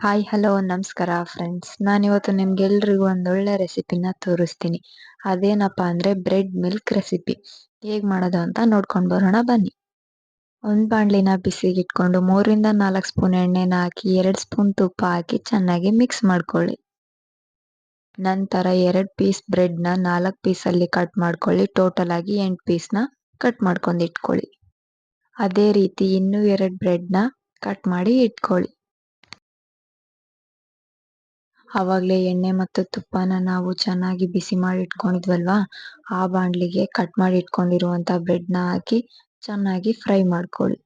Hi hello ನಮಸ್ಕಾರ friends ನಾನಿವತ್ತು ನಿಮ್ಗೆಲ್ರಿಗೂ ಒಂದೊಳ್ಳೆ ರೆಸಿಪಿನ ತೋರಿಸ್ತೀನಿ. ಅದೇನಪ್ಪ ಅಂದರೆ ಬ್ರೆಡ್ ಮಿಲ್ಕ್ ರೆಸಿಪಿ ಹೇಗೆ ಮಾಡೋದು ಅಂತ ನೋಡ್ಕೊಂಡು ಬರೋಣ, ಬನ್ನಿ. ಒಂದು ಬಾಣಲಿನ ಬಿಸಿಗೆ ಇಟ್ಕೊಂಡು ಮೂರಿಂದ ನಾಲ್ಕು ಸ್ಪೂನ್ ಎಣ್ಣೆನ ಹಾಕಿ, ಎರಡು ಸ್ಪೂನ್ ತುಪ್ಪ ಹಾಕಿ ಚೆನ್ನಾಗಿ ಮಿಕ್ಸ್ ಮಾಡ್ಕೊಳ್ಳಿ. ನಂತರ ಎರಡು ಪೀಸ್ ಬ್ರೆಡ್ನ ನಾಲ್ಕು ಪೀಸಲ್ಲಿ ಕಟ್ ಮಾಡ್ಕೊಳ್ಳಿ. ಟೋಟಲ್ ಆಗಿ ಎಂಟು ಪೀಸ್ನ ಕಟ್ ಮಾಡ್ಕೊಂಡು ಇಟ್ಕೊಳ್ಳಿ. ಅದೇ ರೀತಿ ಇನ್ನೂ ಎರಡು ಬ್ರೆಡ್ನ ಕಟ್ ಮಾಡಿ ಇಟ್ಕೊಳ್ಳಿ. ಆವಾಗಲೇ ಎಣ್ಣೆ ಮತ್ತು ತುಪ್ಪನ ನಾವು ಚೆನ್ನಾಗಿ ಬಿಸಿ ಮಾಡಿ ಇಟ್ಕೊಂಡಿದ್ವಲ್ವಾ? ಆ ಬಾಣಲಿಗೆ ಕಟ್ ಮಾಡಿ ಇಟ್ಕೊಂಡಿರುವಂಥ ಬ್ರೆಡ್ನ ಹಾಕಿ ಚೆನ್ನಾಗಿ ಫ್ರೈ ಮಾಡ್ಕೊಳ್ಳಿ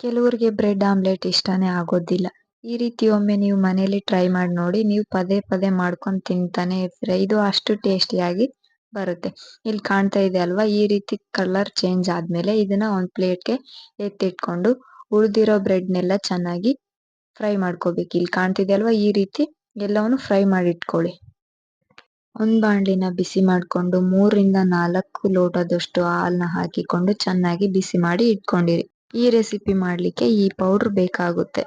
ಕೆಲವರಿಗೆ ಬ್ರೆಡ್ ಆಮ್ಲೆಟ್ ಇಷ್ಟನೇ ಆಗೋದಿಲ್ಲ. ಈ ರೀತಿ ಒಮ್ಮೆ ನೀವು ಮನೇಲಿ ಟ್ರೈ ಮಾಡಿ ನೋಡಿ, ನೀವು ಪದೇ ಪದೇ ಮಾಡ್ಕೊಂಡು ತಿಂತಾನೆ ಇರ್ತೀರ. ಇದು ಅಷ್ಟು ಟೇಸ್ಟಿಯಾಗಿ ಬರುತ್ತೆ. ಇಲ್ಲಿ ಕಾಣ್ತಾ ಇದೆ ಅಲ್ವಾ? ಈ ರೀತಿ ಕಲರ್ ಚೇಂಜ್ ಆದಮೇಲೆ ಇದನ್ನ ಒಂದು ಪ್ಲೇಟ್ಗೆ ಎತ್ತಿಟ್ಕೊಂಡು ಉಳಿದಿರೋ ಬ್ರೆಡ್ನೆಲ್ಲ ಚೆನ್ನಾಗಿ ಫ್ರೈ ಮಾಡ್ಕೋಬೇಕು. ಇಲ್ಲಿ ಕಾಣ್ತಿದೆ ಅಲ್ವಾ? ಈ ರೀತಿ ಎಲ್ಲವನ್ನು ಫ್ರೈ ಮಾಡಿ ಇಟ್ಕೊಳ್ಳಿ ಒಂದು ಬಾಣಲಿನ ಬಿಸಿ ಮಾಡಿಕೊಂಡು ಮೂರರಿಂದ ನಾಲ್ಕು ಲೋಟದಷ್ಟು ಹಾಲನ್ನ ಹಾಕಿಕೊಂಡು ಚೆನ್ನಾಗಿ ಬಿಸಿ ಮಾಡಿ ಇಟ್ಕೊಂಡಿರಿ. ಈ ರೆಸಿಪಿ ಮಾಡಲಿಕ್ಕೆ ಈ ಪೌಡ್ರ್ ಬೇಕಾಗುತ್ತೆ.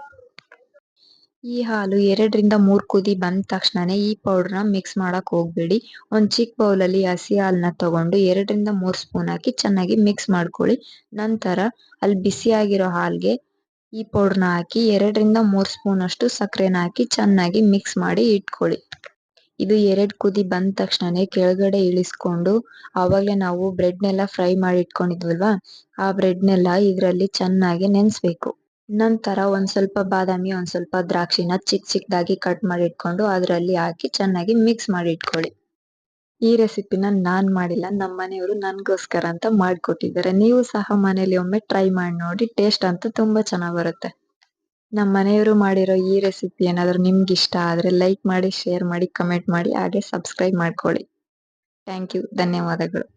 ಈ ಹಾಲು ಎರಡರಿಂದ ಮೂರು ಕುದಿ ಬಂದ ತಕ್ಷಣನೇ ಈ ಪೌಡ್ರನ್ನ ಮಿಕ್ಸ್ ಮಾಡಕ್ ಹೋಗ್ಬೇಡಿ. ಒಂದು ಚಿಕ್ಕ ಬೌಲಲ್ಲಿ ಹಸಿ ಹಾಲನ್ನ ತಗೊಂಡು ಎರಡರಿಂದ ಮೂರು ಸ್ಪೂನ್ ಹಾಕಿ ಚೆನ್ನಾಗಿ ಮಿಕ್ಸ್ ಮಾಡ್ಕೊಳ್ಳಿ. ನಂತರ ಅಲ್ಲಿ ಬಿಸಿಯಾಗಿರೋ ಹಾಲ್ಗೆ ಈ ಪೌಡರ್ನ ಹಾಕಿ ಎರಡರಿಂದ ಮೂರು ಸ್ಪೂನ್ ಅಷ್ಟು ಸಕ್ಕರೆನ ಹಾಕಿ ಚೆನ್ನಾಗಿ ಮಿಕ್ಸ್ ಮಾಡಿ ಇಟ್ಕೊಳ್ಳಿ. ಇದು ಎರಡು ಕುದಿ ಬಂದ ತಕ್ಷಣನೇ ಕೆಳಗಡೆ ಇಳಿಸ್ಕೊಂಡು ಆವಾಗಲೇ ನಾವು ಬ್ರೆಡ್ನೆಲ್ಲ ಫ್ರೈ ಮಾಡಿ ಇಟ್ಕೊಂಡಿದ್ವಲ್ವಾ? ಆ ಬ್ರೆಡ್ನೆಲ್ಲ ಇದರಲ್ಲಿ ಚೆನ್ನಾಗಿ ನೆನೆಸ್ಬೇಕು. ನಂತರ ಒಂದು ಸ್ವಲ್ಪ ಬಾದಾಮಿ, ಒಂದು ಸ್ವಲ್ಪ ದ್ರಾಕ್ಷಿನ ಚಿಕ್ಕ ಚಿಕ್ಕದಾಗಿ ಕಟ್ ಮಾಡಿ ಇಟ್ಕೊಂಡು ಅದರಲ್ಲಿ ಹಾಕಿ ಚೆನ್ನಾಗಿ ಮಿಕ್ಸ್ ಮಾಡಿ ಇಟ್ಕೊಳ್ಳಿ. ಈ ರೆಸಿಪಿನ ನಾನ್ ಮಾಡಿಲ್ಲ ನಮ್ಮ ಮನೆಯವರು ನನಗೋಸ್ಕರ ಅಂತ ಮಾಡ್ಕೊಟ್ಟಿದ್ದಾರೆ. ನೀವು ಸಹ ಮನೇಲಿ ಒಮ್ಮೆ ಟ್ರೈ ಮಾಡಿ ನೋಡಿ, ಟೇಸ್ಟ್ ಅಂತೂ ತುಂಬಾ ಚೆನ್ನಾಗಿ ಬರುತ್ತೆ. ನಮ್ಮ ಮನೆಯವರು ಮಾಡಿರೋ ಈ ರೆಸಿಪಿ ಏನಾದರೂ ನಿಮ್ಗೆ ಇಷ್ಟ ಆದರೆ ಲೈಕ್ ಮಾಡಿ, ಶೇರ್ ಮಾಡಿ, ಕಮೆಂಟ್ ಮಾಡಿ, ಹಾಗೆ ಸಬ್ಸ್ಕ್ರೈಬ್ ಮಾಡ್ಕೊಳ್ಳಿ. ಥ್ಯಾಂಕ್ ಯು, ಧನ್ಯವಾದಗಳು.